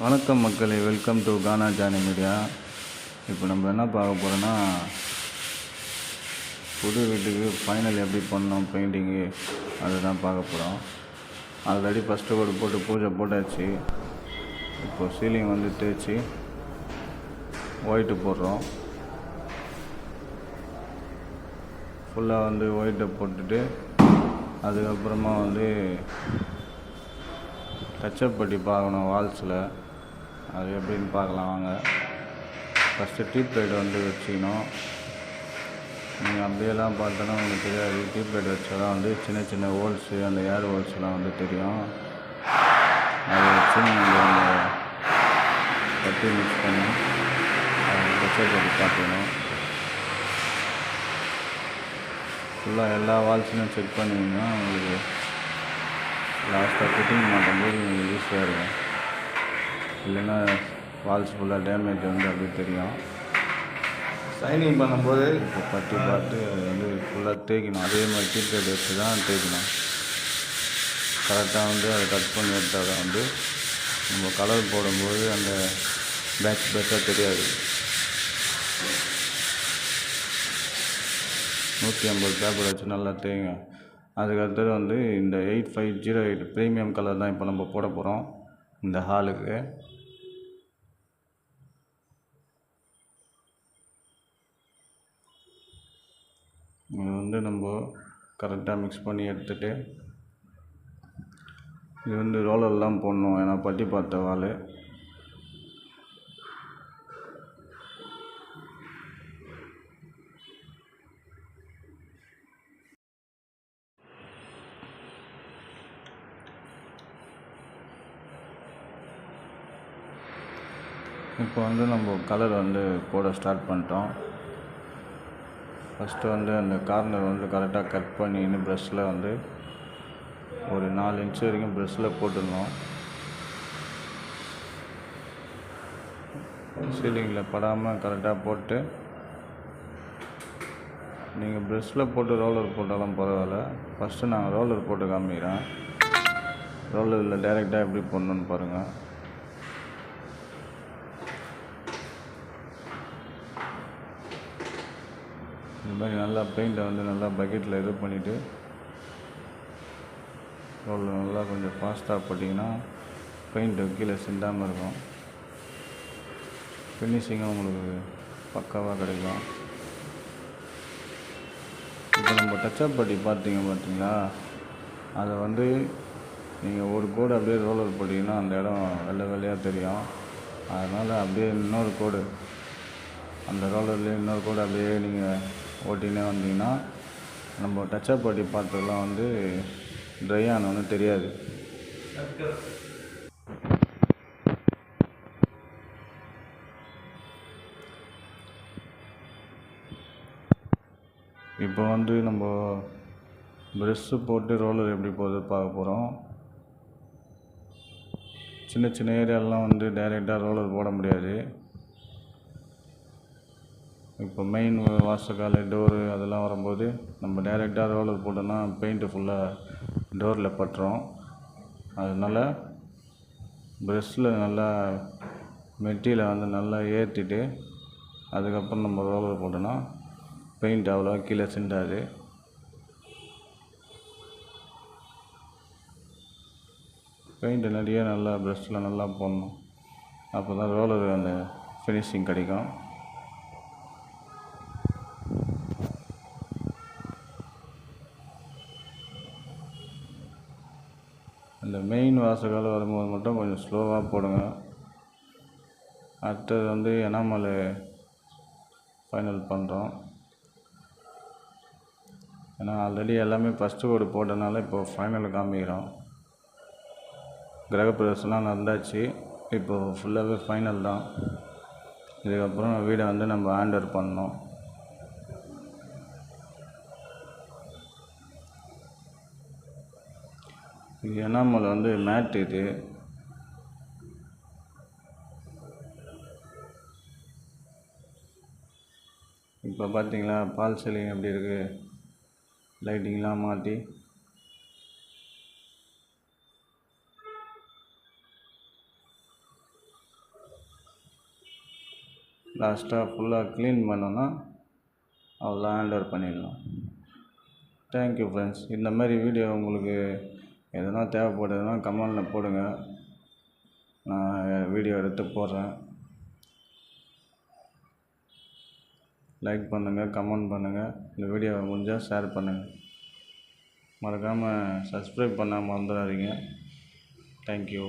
வணக்கம் மக்களே welcome to Gana Johnny media இப்போ நம்ம என்ன பார்க்க போகிறோன்னா புது வீட்டுக்கு ஃபைனல் எப்படி பண்ணோம் பெயிண்டிங்கு அதுதான் பார்க்க போகிறோம் ஆல்ரெடி ஃபஸ்ட்டு கூட போட்டு பூஜை போட்டாச்சு. இப்போ சீலிங் வந்து தேய்ச்சி ஒயிட்டு போடுறோம். ஃபுல்லாக வந்து ஒயிட்டை போட்டுட்டு அதுக்கப்புறமா வந்து டச்சப் பண்ணி பார்க்கணும் வால்ஸில் அது எப்படின்னு பார்க்கலாம் வாங்க. ஃபஸ்ட்டு டியூப் லைட் வந்து வச்சுக்கணும். நீங்கள் அப்படியெல்லாம் பார்த்தோன்னா உங்களுக்கு தெரியாது. டியூப் லைட் வச்சா தான் வந்து சின்ன சின்ன ஹோல்ஸு அந்த ஏர் ஹோல்ஸ்லாம் வந்து தெரியும். அதை வச்சு நீங்கள் அந்த கட்டி மிக்ஸ் பண்ணி அதை டச்சப் பண்ணி பார்த்துக்கணும் ஃபுல்லாக எல்லா வால்ஸையும் செக் பண்ணிங்கன்னா உங்களுக்கு லாஸ்ட்டாக ஃபிட்டிங் மாட்டும்போது உங்களுக்கு ஈஸியாக இருக்கும். இல்லைன்னா வால்ஸ் ஃபுல்லாக டேமேஜ் வந்து அப்படியே தெரியும். சைனிங் பண்ணும்போது இப்போ பட்டி பார்த்து அது வந்து ஃபுல்லாக தேய்க்கணும். அதே மாதிரி டீப்லைட் வச்சு தான் தேய்க்கணும். கரெக்டாக வந்து அதை கட் பண்ணி எடுத்தால் தான் வந்து நம்ம கலர் போடும்போது அந்த பேட்ச் பேட்சாக தெரியாது. நூற்றி ஐம்பது பேப்பர் வச்சு நல்லா தேய்ங்க. அதுக்கடுத்தது வந்து இந்த eight five zero eight premium colour தான் இப்போ நம்ம போட போகிறோம் இந்த ஹாலுக்கு இது வந்து நம்ம கரெக்டாக மிக்ஸ் பண்ணி எடுத்துகிட்டு இது வந்து ரோலர்லாம் போடணும். ஏன்னா பட்டி பார்த்த வால். இப்போ வந்து நம்ம கலர் வந்து போட ஸ்டார்ட் பண்ணிட்டோம். ஃபஸ்ட்டு வந்து அந்த கார்னர் வந்து கரெக்டாக கட் பண்ணின்னு ப்ரெஷ்ஷில் வந்து ஒரு நாலு இன்ச்சு வரைக்கும் ப்ரெஷ்ஷில் போட்டுடணும் சீலிங்கில் படாமல் கரெக்டாக போட்டு நீங்கள் ப்ரெஷ்ஷில் போட்டு ரோலர் போட்டாலும் பரவாயில்ல. ஃபஸ்ட்டு நான் ரோலர் போட்டு காமிக்கிறேன் ரோலரில் டைரெக்டாக எப்படி போடணுன்னு பாருங்கள் இந்த மாதிரி நல்லா பெயிண்ட்டை வந்து நல்லா பக்கெட்டில் இது பண்ணிவிட்டு ரோலில் நல்லா கொஞ்சம் ஃபாஸ்ட்டாக போட்டிங்கன்னா பெயிண்ட்டு கீழே சிந்தாமல் இருக்கும். ஃபினிஷிங்கும் உங்களுக்கு பக்காவாக கிடைக்கும். இப்போ நம்ம டச்சப் பட்டி பார்த்தீங்க பார்த்தீங்களா? அதை வந்து நீங்கள் ஒரு கோடு அப்படியே ரோலர் போட்டிங்கன்னா அந்த இடம் வெள்ளை வெள்ளையாக தெரியும். அதனால் அப்படியே இன்னொரு கோடு. அந்த ரோலர்லேயே இன்னொரு கோடு அப்படியே நீங்கள் ஓட்டினே வந்தீங்கன்னா நம்ம டச்சப் பாட்டி பார்த்ததெல்லாம் வந்து ட்ரை ஆனோன்னு தெரியாது. இப்போ வந்து நம்ம ப்ரெஷ்ஷு போட்டு ரோலர் எப்படி போகுது பார்க்க போகிறோம் சின்ன சின்ன ஏரியாலெலாம் வந்து டைரெக்டாக ரோலர் போட முடியாது. இப்போ மெயின் வாசக்கால் டோரு அதெல்லாம் வரும்போது நம்ம டைரெக்டாக ரோலர் போட்டோன்னா பெயிண்ட்டு ஃபுல்லாக டோரில் பட்டுரும். அதனால் ப்ரெஷ்ஷில் நல்லா மெட்டியில் வந்து நல்லா ஏற்றிட்டு அதுக்கப்புறம் நம்ம ரோலர் போட்டோன்னா பெயிண்ட் அவ்வளோவா கீழே சிண்டாது பெயிண்ட் நிறைய நல்லா ப்ரெஷ்ஷில் நல்லா போடணும். அப்போ தான் ரோலர் அந்த ஃபினிஷிங் கிடைக்கும். இந்த மெயின் வாசகால் வரும்போது மட்டும் கொஞ்சம் ஸ்லோவாக போடுங்க. அடுத்தது வந்து எனாமல் ஃபைனல் பண்ணுறோம் ஏன்னா ஆல்ரெடி எல்லாமே ஃபஸ்ட்டு கோடு போட்டனால இப்போ ஃபைனல் காமிக்கிறோம். கிரகப்பிரவேசம்லாம் நடந்தாச்சு. இப்போது ஃபுல்லாகவே ஃபைனல் தான். இதுக்கப்புறம் வீடை வந்து நம்ம ஹேண்டர் பண்ணோம் இது எனாமல் வந்து மேட் இது. இப்போ பார்த்தீங்களா பால் சீலிங் எப்படி இருக்குது லைட்டிங்லாம் மாற்றி லாஸ்ட்டாக ஃபுல்லாக க்ளீன் பண்ணோன்னா அவ்வளோ ஹேண்ட் ஓவர் பண்ணிடலாம் தேங்க்யூ ஃப்ரெண்ட்ஸ் இந்த மாதிரி வீடியோ உங்களுக்கு எதுனா தேவைப்படுதுன்னா கமெண்டில் போடுங்க. நான் வீடியோ எடுத்து போடுறேன். லைக் பண்ணுங்கள் கமெண்ட் பண்ணுங்கள் இந்த வீடியோவை முடிஞ்சால் ஷேர் பண்ணுங்கள் மறக்காமல் சப்ஸ்கிரைப் பண்ணாமல் மறந்துடாதீங்க தேங்க்யூ